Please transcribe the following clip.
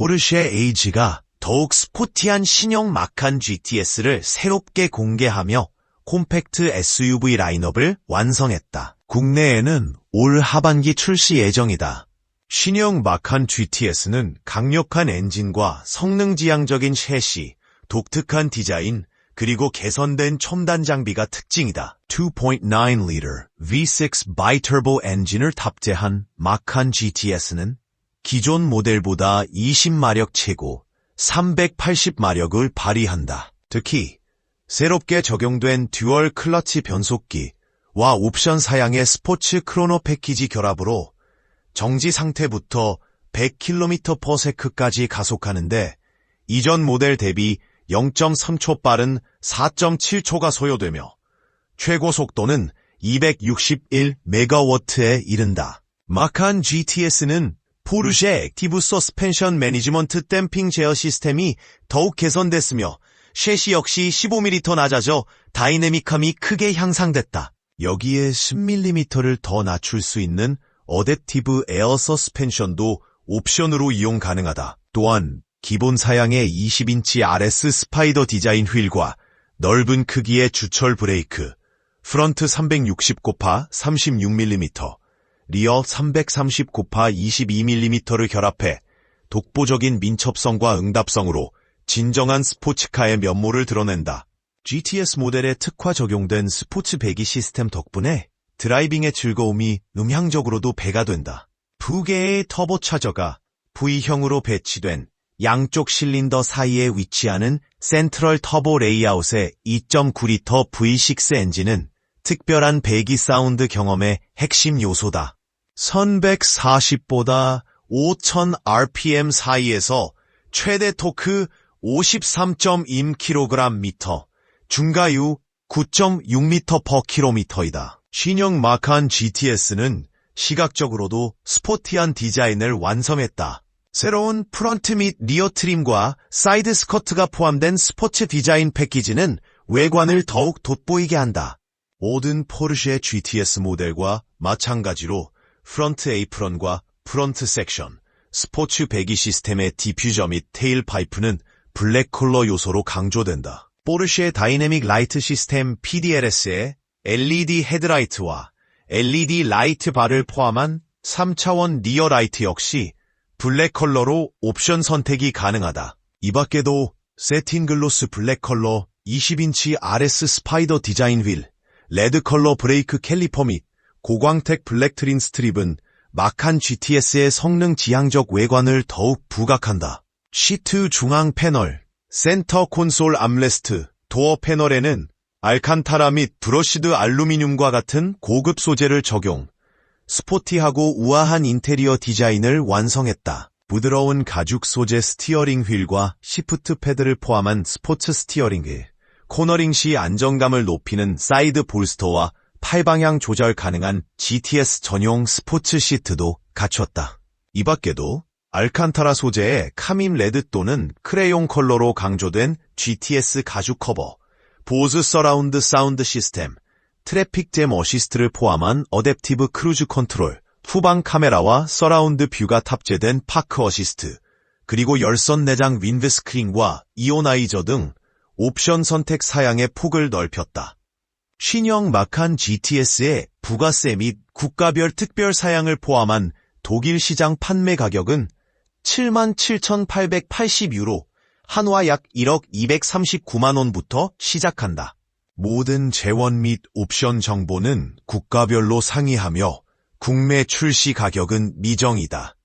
포르쉐 에이지가 더욱 스포티한 신형 마칸 GTS를 새롭게 공개하며 콤팩트 SUV 라인업을 완성했다. 국내에는 올 하반기 출시 예정이다. 신형 마칸 GTS는 강력한 엔진과 성능지향적인 셰시, 독특한 디자인, 그리고 개선된 첨단 장비가 특징이다. 2.9L V6 바이터보 엔진을 탑재한 마칸 GTS는 기존 모델보다 20마력 최고 380마력을 발휘한다. 특히 새롭게 적용된 듀얼 클러치 변속기와 옵션 사양의 스포츠 크로노 패키지 결합으로 정지 상태부터 100km/s까지 가속하는데 이전 모델 대비 0.3초 빠른 4.7초가 소요되며 최고 속도는 261메가워트에 이른다. 마칸 GTS는 포르쉐 액티브 서스펜션 매니지먼트 댐핑 제어 시스템이 더욱 개선됐으며 셰시 역시 15mm 낮아져 다이내믹함이 크게 향상됐다. 여기에 10mm를 더 낮출 수 있는 어댑티브 에어 서스펜션도 옵션으로 이용 가능하다. 또한 기본 사양의 20인치 RS 스파이더 디자인 휠과 넓은 크기의 주철 브레이크, 프런트 360 곱하 36mm, 리어 330 곱하 22mm를 결합해 독보적인 민첩성과 응답성으로 진정한 스포츠카의 면모를 드러낸다. GTS 모델에 특화 적용된 스포츠 배기 시스템 덕분에 드라이빙의 즐거움이 음향적으로도 배가 된다. 두 개의 터보차저가 V형으로 배치된 양쪽 실린더 사이에 위치하는 센트럴 터보 레이아웃의 2.9리터 V6 엔진은 특별한 배기 사운드 경험의 핵심 요소다. 1140보다 5000 RPM 사이에서 최대 토크 53.2kg, 중가유 9.6m/km이다. 신형 마칸 GTS는 시각적으로도 스포티한 디자인을 완성했다. 새로운 프런트 및 리어 트림과 사이드 스커트가 포함된 스포츠 디자인 패키지는 외관을 더욱 돋보이게 한다. 모든 포르쉐 GTS 모델과 마찬가지로 프런트 에이프런과 프런트 섹션, 스포츠 배기 시스템의 디퓨저 및 테일 파이프는 블랙 컬러 요소로 강조된다. 포르쉐 다이내믹 라이트 시스템 PDLS에 LED 헤드라이트와 LED 라이트 바를 포함한 3차원 리어 라이트 역시 블랙 컬러로 옵션 선택이 가능하다. 이 밖에도 세틴 글로스 블랙 컬러 20인치 RS 스파이더 디자인 휠, 레드 컬러 브레이크 캘리퍼 및 고광택 블랙 트린 스트립은 마칸 GTS의 성능 지향적 외관을 더욱 부각한다. 시트 중앙 패널, 센터 콘솔 암레스트, 도어 패널에는 알칸타라 및 브러시드 알루미늄과 같은 고급 소재를 적용, 스포티하고 우아한 인테리어 디자인을 완성했다. 부드러운 가죽 소재 스티어링 휠과 시프트 패드를 포함한 스포츠 스티어링 휠, 코너링 시 안정감을 높이는 사이드 볼스터와 팔방향 조절 가능한 GTS 전용 스포츠 시트도 갖췄다. 이 밖에도 알칸타라 소재의 카밈 레드 또는 크레용 컬러로 강조된 GTS 가죽 커버, 보즈 서라운드 사운드 시스템, 트래픽 잼 어시스트를 포함한 어댑티브 크루즈 컨트롤, 후방 카메라와 서라운드 뷰가 탑재된 파크 어시스트, 그리고 열선 내장 윈드 스크린과 이오나이저 등 옵션 선택 사양의 폭을 넓혔다. 신형 마칸 GTS의 부가세 및 국가별 특별 사양을 포함한 독일 시장 판매 가격은 77,880유로, 한화 약 1억 239만 원부터 시작한다. 모든 재원 및 옵션 정보는 국가별로 상이하며 국내 출시 가격은 미정이다.